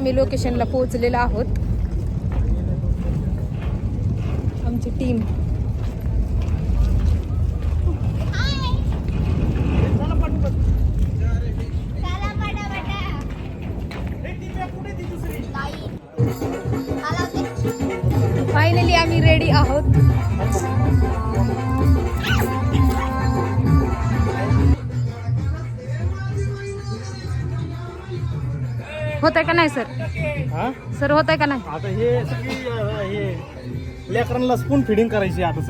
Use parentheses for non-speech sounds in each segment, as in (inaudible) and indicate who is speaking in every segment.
Speaker 1: आम्ही लोकेशनला पोहोचलेलो आहोत. आमची टीम फायनली आम्ही रेडी आहोत. होत आहे का नाही सर?
Speaker 2: हा?
Speaker 1: सर होत आहे का नाही?
Speaker 2: आता हे सगळी अं, हे लेकरांना स्पून फिडिंग करायची आता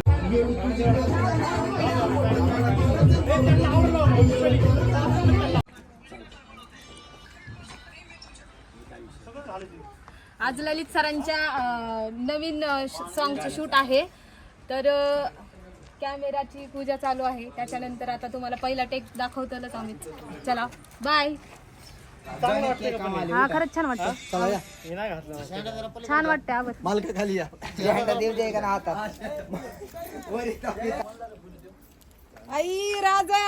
Speaker 1: आज ललित सरांच्या अं, नवीन सॉंगचं शूट आहे. तर अं, कॅमेराची पूजा चालू आहे. त्याच्यानंतर आता तुम्हाला पहिला टेक दाखवतलच आम्ही. चला बाय हा खरंच छान वाटतं. छान वाटतं आवर
Speaker 3: मालक खाली या. देव दे का हातात?
Speaker 1: आई राजा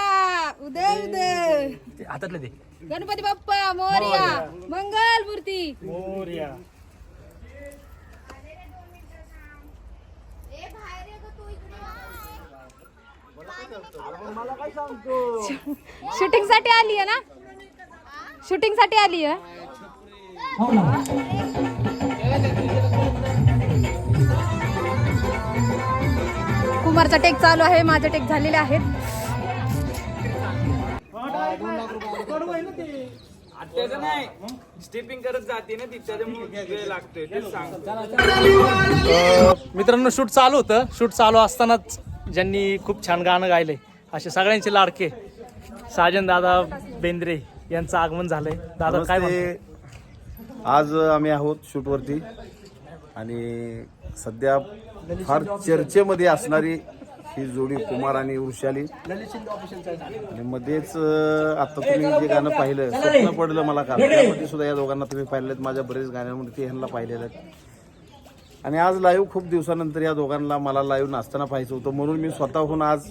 Speaker 1: उदय उदय.
Speaker 3: हातातले दे.
Speaker 1: गणपती बाप्पा मोरया मंगल मूर्ती.
Speaker 2: मोर्या.
Speaker 1: शूटिंगसाठी आली आहे ना? शूटिंगसाठी आली आहे. कुमारचा टेक चालू आहे माझे टेक झालेले आहेत.
Speaker 4: त्याचं नाही. स्टेपिंग करत जाते ना ती त्याच्यामुळे वेळ लागतोय ते सांग
Speaker 2: मित्रांनो शूट चालू होतं. शूट चालू असतानाच ज्यांनी खूप छान गाणं गायले असे सगळ्यांचे लाडके साजन दादा बेंद्रे. यांचं आगमन झालंय. दादा काय म्हणताय?
Speaker 5: आज आम्ही आहोत शूटवरती आणि सध्या फार चर्चेमध्ये असणारी ही जोडी कुमार आणि वृषाली. आणि मध्येच अं, आता तुम्ही जे गाणं पाहिलं स्वप्न पडलं मला काल त्यामध्ये सुद्धा या दोघांना तुम्ही पाहिलेत माझ्या बरेच गाण्यांमध्ये ते ह्यांना पाहिलेलं आहेत. आणि आज लाईव्ह खूप दिवसानंतर या दोघांना मला लाईव्ह नाचताना पाहायचं होतं म्हणून मी स्वतःहून आज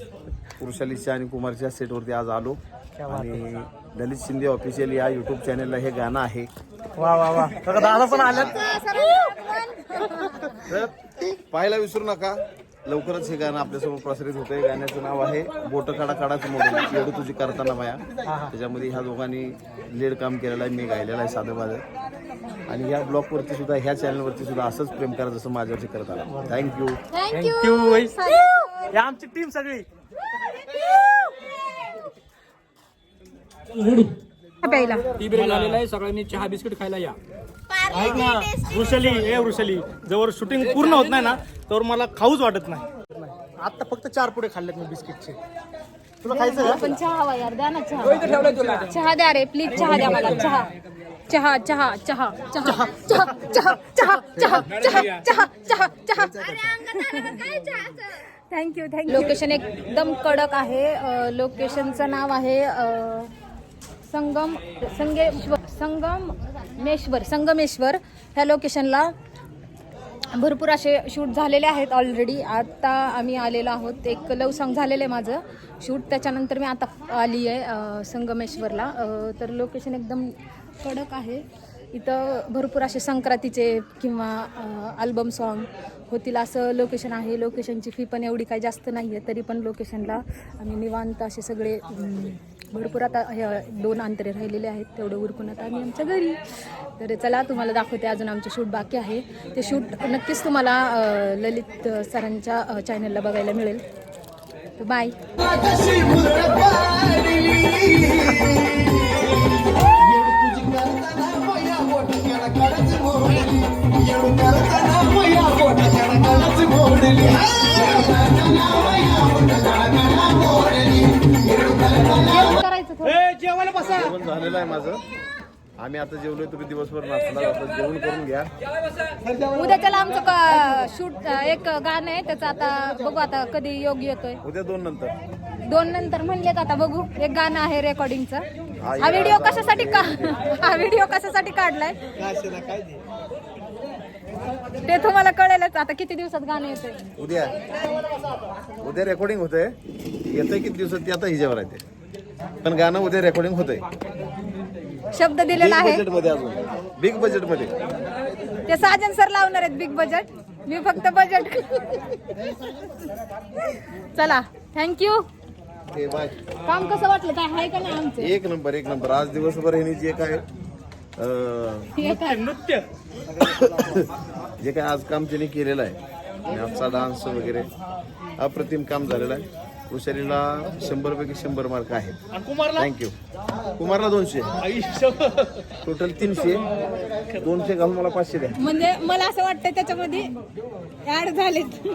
Speaker 5: वृषालीच्या आणि कुमारच्या सेटवरती आज आलो. आणि ललित शिंदे ऑफिशियल या युट्यूब चॅनेलला हे गाणं आहे.
Speaker 2: वा वा वा. बघा दादा पण आल्यात.
Speaker 5: पाहायला विसरू नका. लवकरच हे गाणं आपल्यासमोर प्रसारित होतंय. गाण्याचं नाव आहे बोट काढा काढाचं मोडल एवढं तुझी करताना माया त्याच्यामध्ये ह्या दोघांनी लीड काम केलेलं आहे. मी गायलेलं आहे साधं माझं आणि ह्या ब्लॉगवरती सुद्धा ह्या चॅनलवरती सुद्धा असंच प्रेम करा जसं माझ्यावरती करत आला. थँक्यू
Speaker 2: थँक्यू आमची टीम सगळी.
Speaker 1: प्यायला.
Speaker 4: झालेला आहे सगळ्यांनी चहा बिस्किट खायला या.
Speaker 2: ऐक ना वृषाली ए वृषाली जवळ शूटिंग पूर्ण होत नाही ना तर मला खाऊच वाटत नाही. आता फक्त चार पुढे खाल्लेत मी बिस्किटचे. तुला खायचं का
Speaker 1: पण चहा हवा यार द्या ना चहा. चहा द्या रे प्लीज चहा द्या मला. चहा. चहा चहा चहा चहा. चहा. चहा चहा चहा चहा चहा चहा चहा थँक्यू थँक्यू लोकेशन एकदम कडक आहे. अं, लोकेशनचं नाव आहे अं, संगम संगेश्वर संगमेश्वर संगमेश्वर ह्या लोकेशनला भरपूर असे शूट झालेले आहेत ऑलरेडी आता आम्ही आलेलो आहोत. एक लव सॉन्ग झालेलं आहे माझं. शूट त्याच्यानंतर मी आता आली आहे संगमेश्वरला. तर लोकेशन एकदम कडक आहे. इथं भरपूर असे संक्रांतीचे किंवा अल्बम सॉन्ग होतील असं लोकेशन आहे. लोकेशनची फी पण एवढी काही जास्त नाही आहे तरी पण लोकेशनला आम्ही निवांत असे सगळे भरपूर आता हे दोन अंतरे राहिलेले आहेत तेवढं उरकून आता आम्ही आमच्या घरी. तर चला तुम्हाला दाखवते अजून आमचे शूट बाकी आहे. ते शूट नक्कीच तुम्हाला ललित सरांच्या चॅनलला बघायला मिळेल. तर बाय
Speaker 5: जेवण झालेलं आहे माझं. आम्ही आता जेवलोय तुम्ही दिवसभर नाचणार आता जेवण करून घ्या.
Speaker 1: उद्या त्याला आमचं शूट एक गाणं आहे त्याचं आता बघू आता कधी योग येतोय.
Speaker 5: उद्या दोन नंतर.
Speaker 1: दोन नंतर म्हणलेत आता बघू. एक गाणं आहे रेकॉर्डिंगचं
Speaker 5: हा,
Speaker 1: व्हिडिओ कशासाठी का हा व्हिडिओ कशासाठी काढलाय? ते तुम्हाला कळेलच. आता किती दिवसात गाणं येतंय?
Speaker 5: उद्या. उद्या रेकॉर्डिंग होतंय. येतंय किती दिवसात ते आता हिच्यावर आहे ते. पण गाणं उद्या रेकॉर्डिंग होतंय.
Speaker 1: शब्द दिलेला आहे.
Speaker 5: बजेटमध्ये अजून. बिग बजेटमध्ये.
Speaker 1: ते साजन सर लावणार आहेत बिग बजेट मी फक्त बजेट चला. थँक्यू
Speaker 5: हे बाय
Speaker 1: काम कसं वाटलं? काय आहे का नाही आमचं?
Speaker 5: एक नंबर एक नंबर. आज दिवसभर ह्यांनी जे काय अं,
Speaker 1: हे काय?
Speaker 2: नृत्य
Speaker 5: जे काय आज काम त्यांनी केलेलं आहे आणि आजचा डान्स वगैरे अप्रतिम काम झालेलं आहे. उशारीला शंभर पैकी शंभर मार्क आहेत.
Speaker 2: आणि कुमारला?
Speaker 5: थँक्यू कुमारला दोनशे.
Speaker 2: आयुष्य
Speaker 5: टोटल तीनशे. दोनशे घालून मला पाचशे द्या.
Speaker 1: म्हणजे मला असं वाटतं त्याच्यामध्ये ऍड झालेत.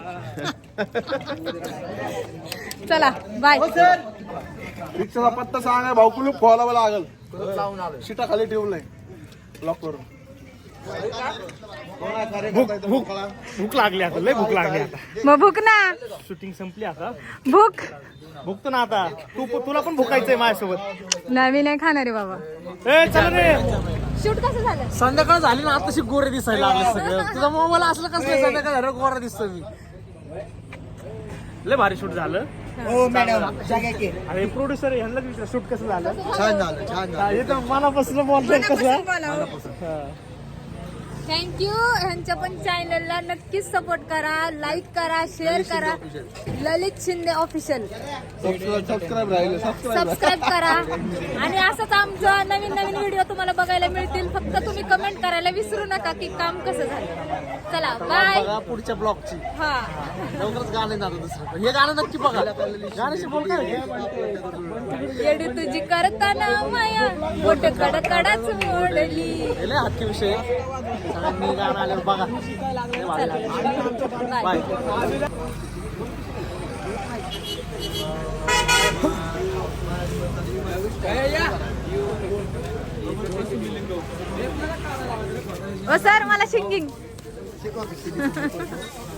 Speaker 1: चला बाय
Speaker 6: रिक्षाचा पत्ता सांगा भाऊ कुलूप खोलावं लागल. शिटा खाली ठेवलंय लॉक करून.
Speaker 2: भूक लागली आता लय भूक लागली आता.
Speaker 1: मग भूक ना.
Speaker 2: शूटिंग संपली आता.
Speaker 1: भूक.
Speaker 2: भुकतो ना आता. तू तुला पण भुकायचंय माझ्यासोबत.
Speaker 1: नवीन नाही खाणार आहे बाबा.
Speaker 2: ए चल रे.
Speaker 1: शूट कसं झालं?
Speaker 2: संध्याकाळ झाली ना आताशी गोरे दिसायला लागले सगळं. तुझा मोबाईल असलं कसं संध्याकाळ झालं? गोरा दिसतो मी. लय भारी शूट झालं.
Speaker 3: हो मॅडम. जागा की
Speaker 2: अरे प्रोड्युसर ह्यांना शूट कसं झालं?
Speaker 3: छान झालं छान झालं.
Speaker 2: हे तर मनापासून बोलतोय कसं?
Speaker 1: थँक्यू ह्यांच्या पण चॅनलला नक्कीच सपोर्ट करा लाईक करा शेअर करा. ललित शिंदे ऑफिशियल
Speaker 6: सबस्क्राईब राहिले सबस्क्राईब
Speaker 1: सबस्क्राईब करा. आणि असंच आमचं नवीन नवीन व्हिडिओ तुम्हाला बघायला मिळतील. फक्त तुम्ही कमेंट करायला विसरू नका की काम कसं झालं. चला बाय
Speaker 2: पुढच्या ब्लॉगची
Speaker 1: हा.
Speaker 2: लवकरच गाणं आहे आता दुसरं हे गाणं नक्की बघा. गाण्याशी बोल काय?
Speaker 1: येडी तुझी करताना माया बोट कडकडाच मोडली.
Speaker 2: हे हत्ती विषय. सगळ्यांनी गाणं आल्यावर बघा
Speaker 1: बाय ओ सर मला सिंगिंग (laughs)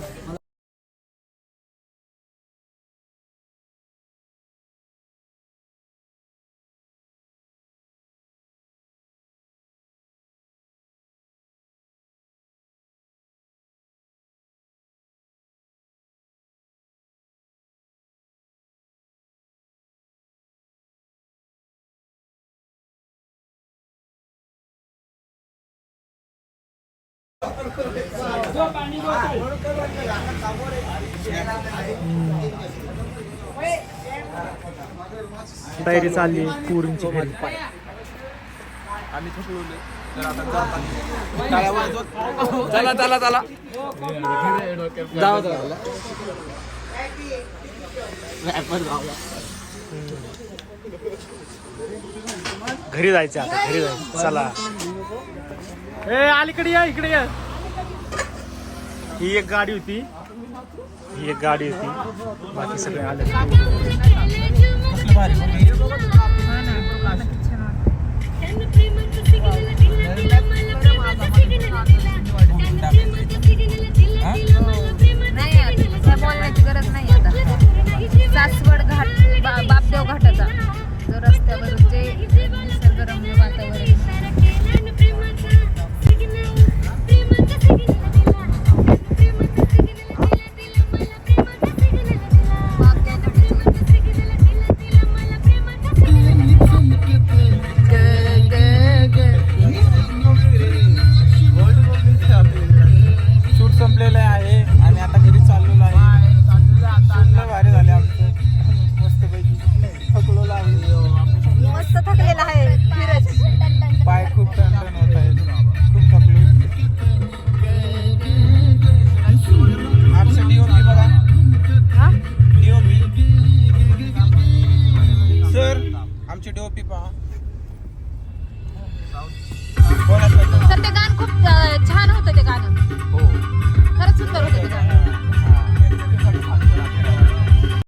Speaker 2: तयारी चालली पुरींची घरी.
Speaker 4: चला चला चला.
Speaker 2: घरी जायचं आता घरी जायचं चला. ए अलीकडे या इकडे या. ही एक गाडी होती. ही एक गाडी होती. बाकी सगळे आले.
Speaker 1: नाही बोलण्याची गरज नाही आता. सासवड घाट बा- बापदेव घाटाचा. जो रस्त्यावर